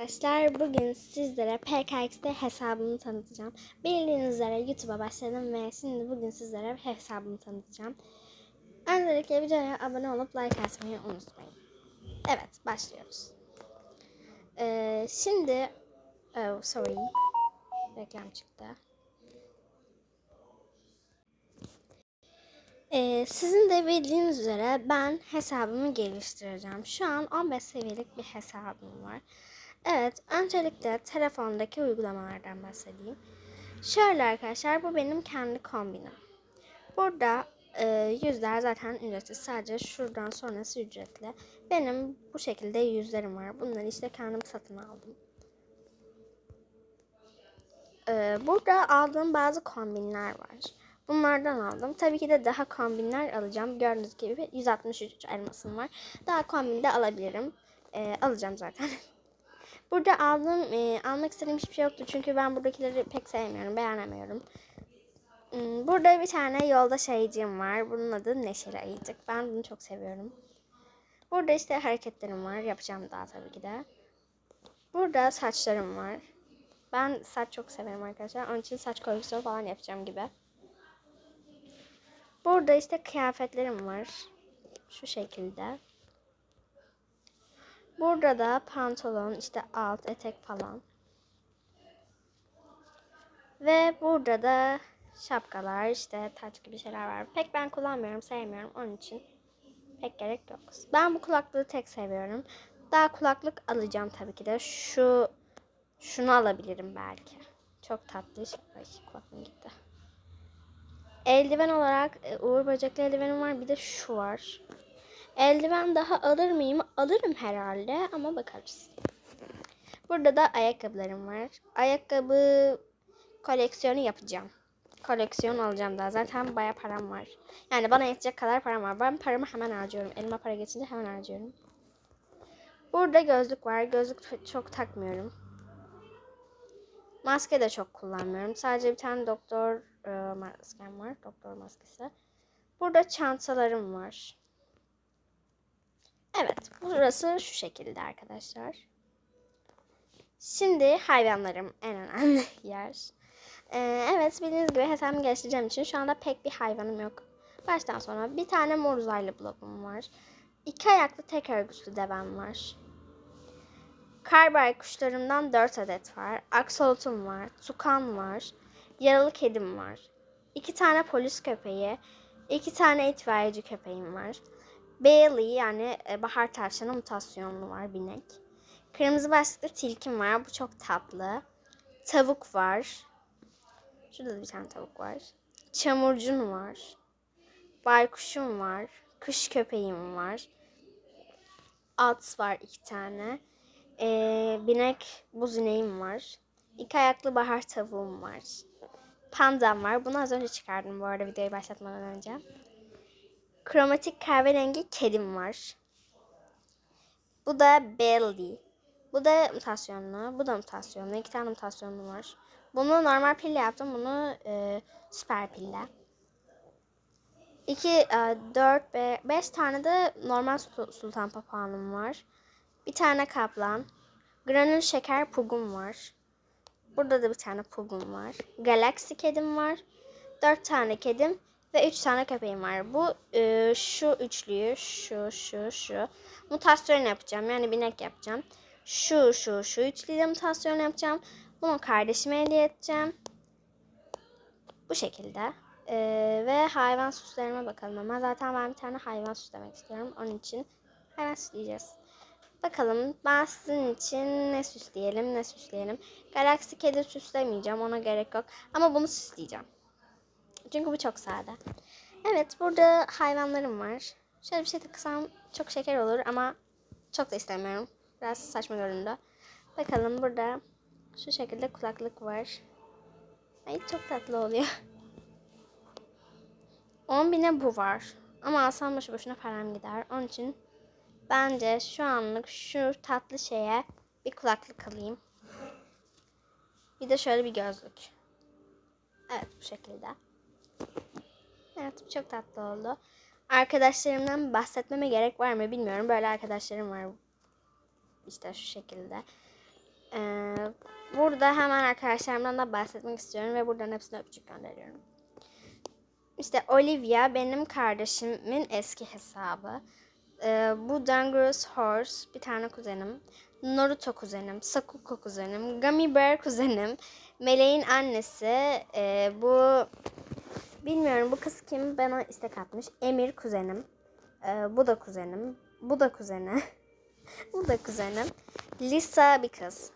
Arkadaşlar bugün sizlere PKX'de hesabımı tanıtacağım. Bildiğiniz üzere YouTube'a başladım ve şimdi bugün sizlere hesabımı tanıtacağım. Öncelikle videoya abone olup like atmayı unutmayın. Evet başlıyoruz. Ee, şimdi oh, sorry reklam çıktı. Ee, sizin de bildiğiniz üzere ben hesabımı geliştireceğim. Şu an 15 seviyelik bir hesabım var. Evet, öncelikle telefondaki uygulamalardan bahsedeyim. Şöyle arkadaşlar, bu benim kendi kombinim. Burada e, yüzler zaten ücretsiz. Sadece şuradan sonrası ücretli. Benim bu şekilde yüzlerim var. Bunları işte kendim satın aldım. E, burada aldığım bazı kombinler var. Bunlardan aldım. Tabii ki de daha kombinler alacağım. Gördüğünüz gibi 163 elmasım var. Daha kombin de alabilirim. E, alacağım zaten. Burada aldığım, e, almak istediğim hiçbir şey yoktu. Çünkü ben buradakileri pek sevmiyorum, beğenemiyorum. Hmm, Burada bir tane yolda ayıcığım var. Bunun adı Neşeli Ayıcık. Ben bunu çok seviyorum. Burada işte hareketlerim var. Yapacağım daha tabii ki de. Burada saçlarım var. Ben saç çok severim arkadaşlar. Onun için saç koleksiyonu falan yapacağım gibi. Burada işte kıyafetlerim var. Şu şekilde. Burada da pantolon, işte alt, etek falan. Ve burada da şapkalar, işte taç gibi şeyler var. Pek ben kullanmıyorum, sevmiyorum. Onun için pek gerek yok. Ben bu kulaklığı tek seviyorum. Daha kulaklık alacağım tabii ki de. Şu şunu alabilirim belki. Çok tatlı. Ay kulaklığım gitti. Eldiven olarak e, Uğur Böcekli eldivenim var. Bir de şu var. Eldiven daha alır mıyım? Alırım herhalde ama bakarız. Burada da ayakkabılarım var. Ayakkabı koleksiyonu yapacağım. Koleksiyon alacağım daha. Zaten baya param var. Yani bana yetecek kadar param var. Ben paramı hemen harcıyorum. Elime para geçince hemen harcıyorum. Burada gözlük var. Gözlük çok takmıyorum. Maske de çok kullanmıyorum. Sadece bir tane doktor e, maskem var. Doktor maskesi. Burada çantalarım var. Evet, burası şu şekilde arkadaşlar. Şimdi hayvanlarım en önemli yer. Ee, evet, bildiğiniz gibi hesabımı geliştireceğim için şu anda pek bir hayvanım yok. Baştan sona bir tane mor uzaylı blobum var. İki ayaklı tek örgütlü devem var. Karbay kuşlarımdan 4 adet var. Aksolotum var. Tukan var. Yaralı kedim var. İki tane polis köpeği. iki tane itfaiyeci köpeğim var. Bailey yani e, bahar tavşanı mutasyonlu var binek. Kırmızı başlıklı tilkim var. Bu çok tatlı. Tavuk var. Şurada da bir tane tavuk var. Çamurcun var. Baykuşum var. Kış köpeğim var. At var iki tane. Ee, binek buz ineğim var. İki ayaklı bahar tavuğum var. Pandam var. Bunu az önce çıkardım bu arada videoyu başlatmadan önce. Kromatik kahverengi kedim var. Bu da Belly. Bu da mutasyonlu. Bu da mutasyonlu. İki tane mutasyonlu var. Bunu normal pille yaptım. Bunu e, süper pille. 2, 4, 5 tane de normal sultan papağanım var. Bir tane kaplan. Granül şeker pugum var. Burada da bir tane pugum var. Galaxy kedim var. 4 tane kedim ve 3 tane köpeğim var. Bu e, şu üçlüyü şu şu şu mutasyon yapacağım. Yani binek yapacağım. Şu şu şu üçlüyle mutasyon yapacağım. Bunu kardeşime hediye edeceğim. Bu şekilde. E, ve hayvan süslerime bakalım ama zaten ben bir tane hayvan süslemek istiyorum. Onun için hayvan süsleyeceğiz. Bakalım ben sizin için ne süsleyelim ne süsleyelim. Galaxy kedi süslemeyeceğim ona gerek yok. Ama bunu süsleyeceğim. Çünkü bu çok sade. Evet burada hayvanlarım var. Şöyle bir şey takısam çok şeker olur ama çok da istemiyorum. Biraz saçma göründü. Bakalım burada şu şekilde kulaklık var. Ay çok tatlı oluyor. 10 bine bu var. Ama alsam boşu boşuna param gider. Onun için bence şu anlık şu tatlı şeye bir kulaklık alayım. Bir de şöyle bir gözlük. Evet bu şekilde. Evet çok tatlı oldu. Arkadaşlarımdan bahsetmeme gerek var mı bilmiyorum. Böyle arkadaşlarım var. İşte şu şekilde. Ee, burada hemen arkadaşlarımdan da bahsetmek istiyorum ve buradan hepsine öpücük gönderiyorum. İşte Olivia benim kardeşimin eski hesabı. Ee, bu Dangerous Horse bir tane kuzenim. Naruto kuzenim, Sakuko kuzenim, Gummy Bear kuzenim, Meleğin annesi, ee, bu bilmiyorum bu kız kim bana istek atmış. Emir kuzenim, Ee, bu da kuzenim, bu da kuzeni, bu da kuzenim. Lisa bir kız,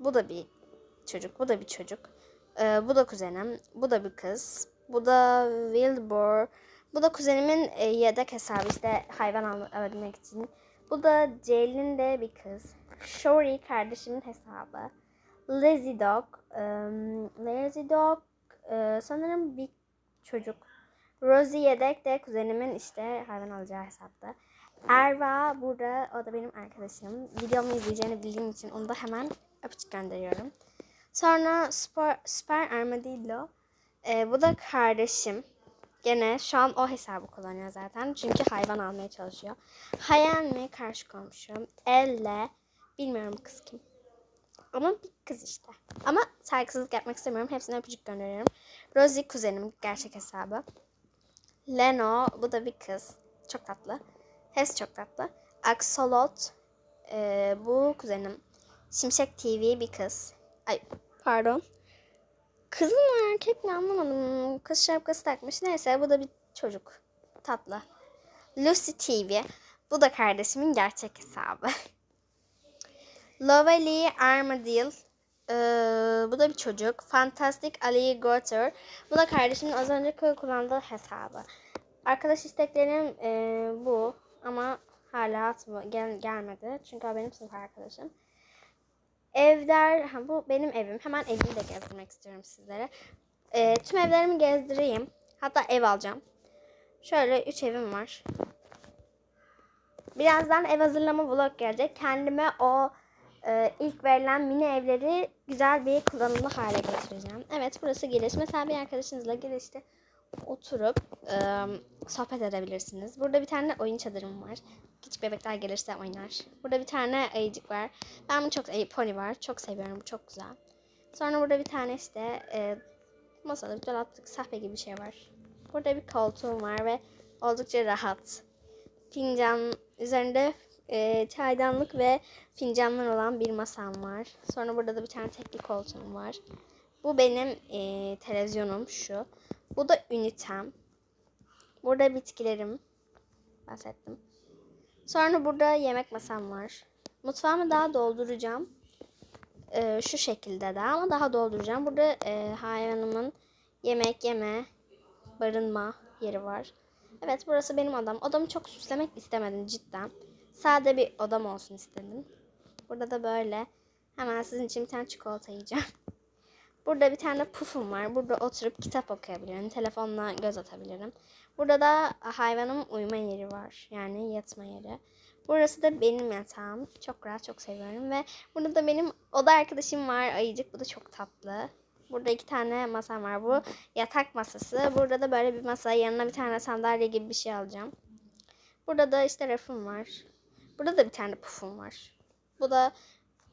bu da bir çocuk, bu da bir çocuk. Ee, bu da kuzenim, bu da bir kız, bu da Wilbur, bu da kuzenimin e, yedek hesabı işte hayvan al- alabilmek için. Bu da Ceylin de bir kız. Shori kardeşimin hesabı. Lazy Dog. em, Lazy Dog e, sanırım bir çocuk. Rosie Yedek de kuzenimin işte hayvan alacağı hesapta. Erva burada o da benim arkadaşım. Videomu izleyeceğini bildiğim için onu da hemen öpücük gönderiyorum. Sonra Super, Super Armadillo. E, bu da kardeşim. Gene şu an o hesabı kullanıyor zaten. Çünkü hayvan almaya çalışıyor. Hayal mi karşı komşum? Elle. Bilmiyorum kız kim. Ama bir kız işte. Ama saygısızlık yapmak istemiyorum. Hepsine öpücük gönderiyorum. Rosie kuzenim gerçek hesabı. Leno bu da bir kız. Çok tatlı. Hepsi çok tatlı. Axolot e, bu kuzenim. Şimşek TV bir kız. Ay pardon. Kız mı erkek mi anlamadım. Kız şapkası takmış. Neyse bu da bir çocuk. Tatlı. Lucy TV. Bu da kardeşimin gerçek hesabı. Lovely Armadillo. Ee, bu da bir çocuk. Fantastic Alligator. Bu da kardeşimin az önce kullandığı hesabı. Arkadaş isteklerim ee, bu. Ama hala atma, gel, gelmedi. Çünkü o benim sınıf arkadaşım. Evler, ha, bu benim evim. Hemen evimi de gezdirmek istiyorum sizlere. Ee, tüm evlerimi gezdireyim. Hatta ev alacağım. Şöyle üç evim var. Birazdan ev hazırlama vlog gelecek. Kendime o e, ilk verilen mini evleri güzel bir kullanımlı hale getireceğim. Evet burası giriş. Mesela bir arkadaşınızla girişte oturup e, sohbet edebilirsiniz. Burada bir tane oyun çadırım var. Küçük bebekler gelirse oynar. Burada bir tane ayıcık var. Ben bunu çok, ay, pony var. Çok seviyorum. Çok güzel. Sonra burada bir tane işte e, masada bir dolaplık sahne gibi bir şey var. Burada bir koltuğum var ve oldukça rahat. Fincan üzerinde e, çaydanlık ve fincanlar olan bir masam var. Sonra burada da bir tane tekli koltuğum var. Bu benim e, televizyonum şu. Bu da ünitem. Burada bitkilerim. Bahsettim. Sonra burada yemek masam var. Mutfağımı daha dolduracağım. Ee, şu şekilde de ama daha dolduracağım. Burada e, hayvanımın yemek yeme, barınma yeri var. Evet burası benim odam. Odamı çok süslemek istemedim cidden. Sade bir odam olsun istedim. Burada da böyle. Hemen sizin için bir tane çikolata yiyeceğim. Burada bir tane pufum var. Burada oturup kitap okuyabilirim. Telefonla göz atabilirim. Burada da hayvanım uyuma yeri var. Yani yatma yeri. Burası da benim yatağım. Çok rahat, çok seviyorum. Ve burada da benim oda arkadaşım var. Ayıcık. Bu da çok tatlı. Burada iki tane masam var. Bu yatak masası. Burada da böyle bir masa. Yanına bir tane sandalye gibi bir şey alacağım. Burada da işte rafım var. Burada da bir tane pufum var. Bu da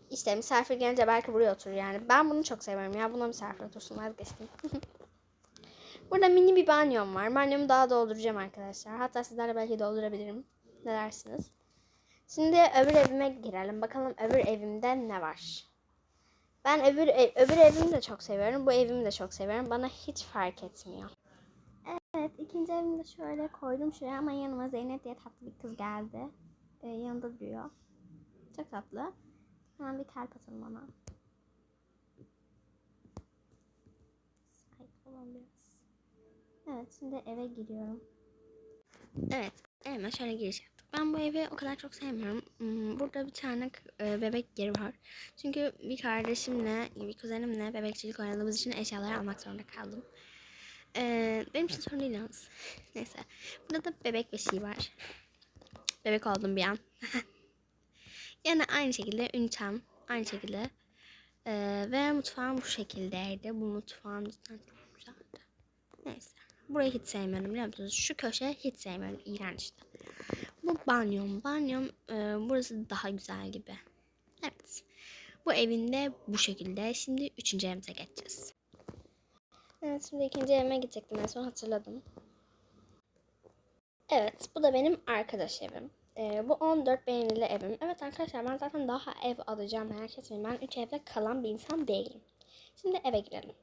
işte misafir gelince belki buraya oturur yani. Ben bunu çok seviyorum ya. Buna misafir otursun vazgeçtim. Burada mini bir banyom var. Banyomu daha dolduracağım arkadaşlar. Hatta sizlerle belki doldurabilirim. Ne dersiniz? Şimdi öbür evime girelim. Bakalım öbür evimde ne var? Ben öbür ev, öbür evimi de çok seviyorum. Bu evimi de çok seviyorum. Bana hiç fark etmiyor. Evet, ikinci evimi de şöyle koydum şuraya ama yanıma Zeynep diye tatlı bir kız geldi. Ee, yanında duruyor. Çok tatlı. Hemen bir kalp atın bana. Sahip olan biraz. Evet şimdi eve giriyorum. Evet evime şöyle giriş yaptık. Ben bu evi o kadar çok sevmiyorum. Hmm, Burada bir tane e, bebek yeri var. Çünkü bir kardeşimle, bir kuzenimle bebekçilik oynadığımız için eşyaları almak zorunda kaldım. Ee, benim için sorun değil yalnız. Neyse. Burada da bebek beşiği var. Bebek oldum bir an. Yani aynı şekilde ünitem, aynı şekilde. Ee, ve mutfağım bu şekildeydi. Bu mutfağım cidden çok güzeldi. Neyse. Burayı hiç sevmiyorum biliyor musunuz? Şu köşe hiç sevmiyorum. İğrençti. Bu banyom. Banyom e, burası daha güzel gibi. Evet. Bu evinde bu şekilde. Şimdi üçüncü evimize geçeceğiz. Evet şimdi ikinci evime gidecektim en son hatırladım. Evet bu da benim arkadaş evim. Ee, bu 14 beğenili evim. Evet arkadaşlar ben zaten daha ev alacağım merak etmeyin. Ben 3 evde kalan bir insan değilim. Şimdi eve girelim.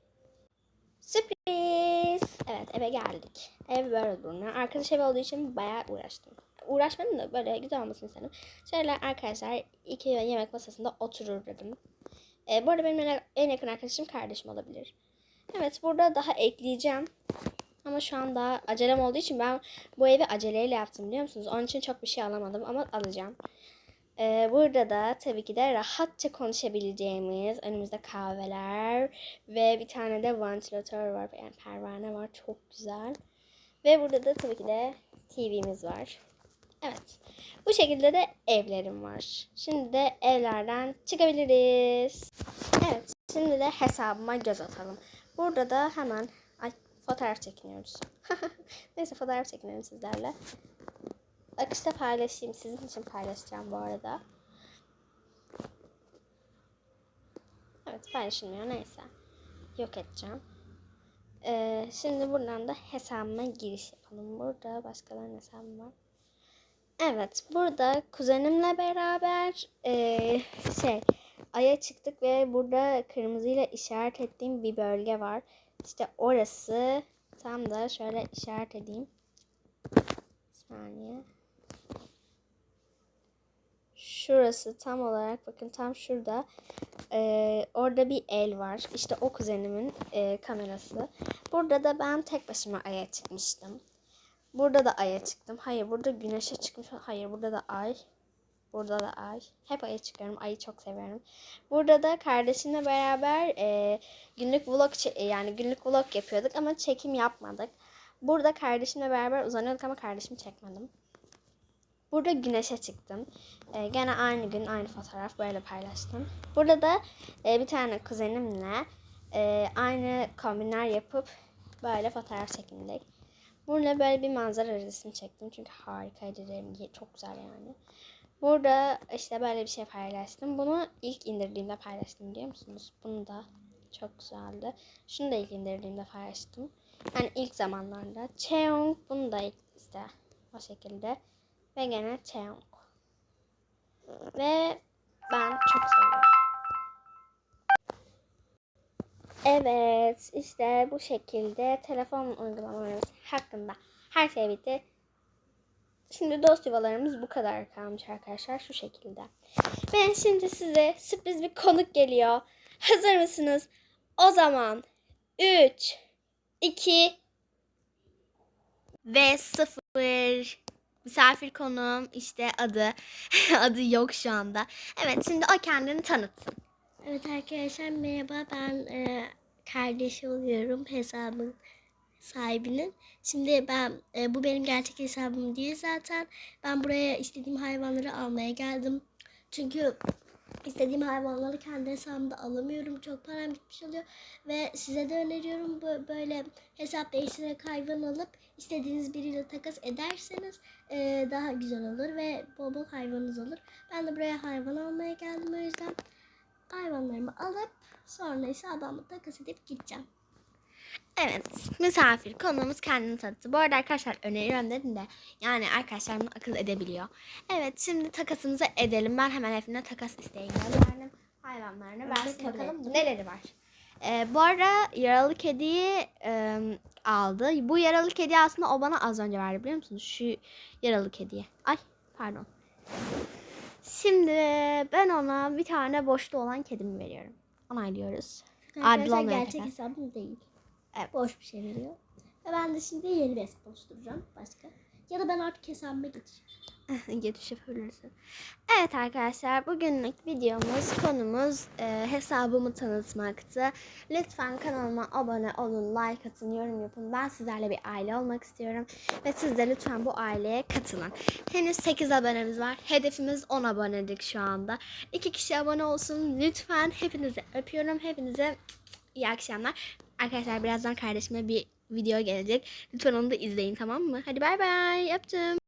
Sürpriz! Evet eve geldik. Ev böyle durmuyor. Arkadaş evi olduğu için bayağı uğraştım. Uğraşmadım da böyle güzel olmasını istedim. Şöyle arkadaşlar iki yemek masasında oturur dedim. Ee, bu arada benim en- en yakın arkadaşım kardeşim olabilir. Evet burada daha ekleyeceğim. Ama şu an daha acelem olduğu için ben bu evi aceleyle yaptım biliyor musunuz? Onun için çok bir şey alamadım ama alacağım. Ee, burada da tabii ki de rahatça konuşabileceğimiz önümüzde kahveler ve bir tane de vantilatör var. Yani pervane var. Çok güzel. Ve burada da tabii ki de TV'miz var. Evet. Bu şekilde de evlerim var. Şimdi de evlerden çıkabiliriz. Evet. Şimdi de hesabıma göz atalım. Burada da hemen fotoğraf çekiniyoruz. Neyse fotoğraf çekinelim sizlerle. Akışta paylaşayım. Sizin için paylaşacağım bu arada. Evet paylaşılmıyor neyse. Yok edeceğim. Ee, şimdi buradan da hesabıma giriş yapalım. Burada başkalarının hesabı var. Evet burada kuzenimle beraber eee, şey Ay'a çıktık ve burada kırmızıyla işaret ettiğim bir bölge var. İşte orası tam da şöyle işaret edeyim. Bir saniye. Şurası tam olarak bakın tam şurada. Ee, orada bir el var. İşte o kuzenimin e, kamerası. Burada da ben tek başıma Ay'a çıkmıştım. Burada da Ay'a çıktım. Hayır burada güneşe çıkmış. Hayır burada da Ay. Burada da Ay. Hep Ay'a çıkıyorum. Ay'ı çok severim. Burada da kardeşimle beraber e, günlük vlog çe- yani günlük vlog yapıyorduk ama çekim yapmadık. Burada kardeşimle beraber uzanıyorduk ama kardeşimi çekmedim. Burada güneşe çıktım. E, gene aynı gün aynı fotoğraf böyle paylaştım. Burada da e, bir tane kuzenimle e, aynı kombinler yapıp böyle fotoğraf çekindik. Burada böyle bir manzara resmi çektim çünkü harikaydı rengi çok güzel yani. Burada işte böyle bir şey paylaştım. Bunu ilk indirdiğimde paylaştım biliyor musunuz? Bunu da çok güzeldi. Şunu da ilk indirdiğimde paylaştım. Yani ilk zamanlarda. Cheong bunu da işte o şekilde. Ve gene Cheong. Ve ben çok seviyorum. Evet, işte bu şekilde telefon uygulamalarımız hakkında her şey bitti. Şimdi dost yuvalarımız bu kadar kalmış arkadaşlar şu şekilde. Ben şimdi size sürpriz bir konuk geliyor. Hazır mısınız? O zaman 3, 2 ve 0 misafir konuğum işte adı adı yok şu anda. Evet şimdi o kendini tanıtsın. Evet arkadaşlar merhaba ben e, kardeşi oluyorum hesabın sahibinin. Şimdi ben e, bu benim gerçek hesabım değil zaten. Ben buraya istediğim hayvanları almaya geldim. Çünkü istediğim hayvanları kendi hesabımda alamıyorum. Çok param bitmiş oluyor. Ve size de öneriyorum böyle hesap değiştirerek hayvan alıp istediğiniz biriyle takas ederseniz e, daha güzel olur ve bol bol hayvanınız olur. Ben de buraya hayvan almaya geldim o yüzden hayvanlarımı alıp sonra ise adamla takas edip gideceğim. Evet misafir konuğumuz kendini tanıttı. Bu arada arkadaşlar öneriyorum dedim de yani arkadaşlar bunu akıl edebiliyor. Evet şimdi takasımızı edelim. Ben hemen Efrin'e takas isteği gönderdim. Hayvanlarını versin bakalım neleri var. Ee, bu ara yaralı kediyi e, aldı. Bu yaralı kedi aslında o bana az önce verdi biliyor musunuz? Şu yaralı kediye. Ay pardon. Şimdi ben ona bir tane boşta olan kedimi veriyorum. Onaylıyoruz. Adil olmayan gerçek hesabım değil. Evet. Boş bir şey veriyor. Ve ben de şimdi yeni bir hesap oluşturacağım. Başka. Ya da ben artık hesabıma geçeceğim. geçiş yapabilirsin. Evet arkadaşlar bugünlük videomuz konumuz e, hesabımı tanıtmaktı. Lütfen kanalıma abone olun, like atın, yorum yapın. Ben sizlerle bir aile olmak istiyorum. Ve siz de lütfen bu aileye katılın. Henüz 8 abonemiz var. Hedefimiz 10 abonedik şu anda. 2 kişi abone olsun. Lütfen hepinizi öpüyorum. Hepinize iyi akşamlar. Arkadaşlar birazdan kardeşime bir video gelecek. Lütfen onu da izleyin tamam mı? Hadi bay bay. Öptüm.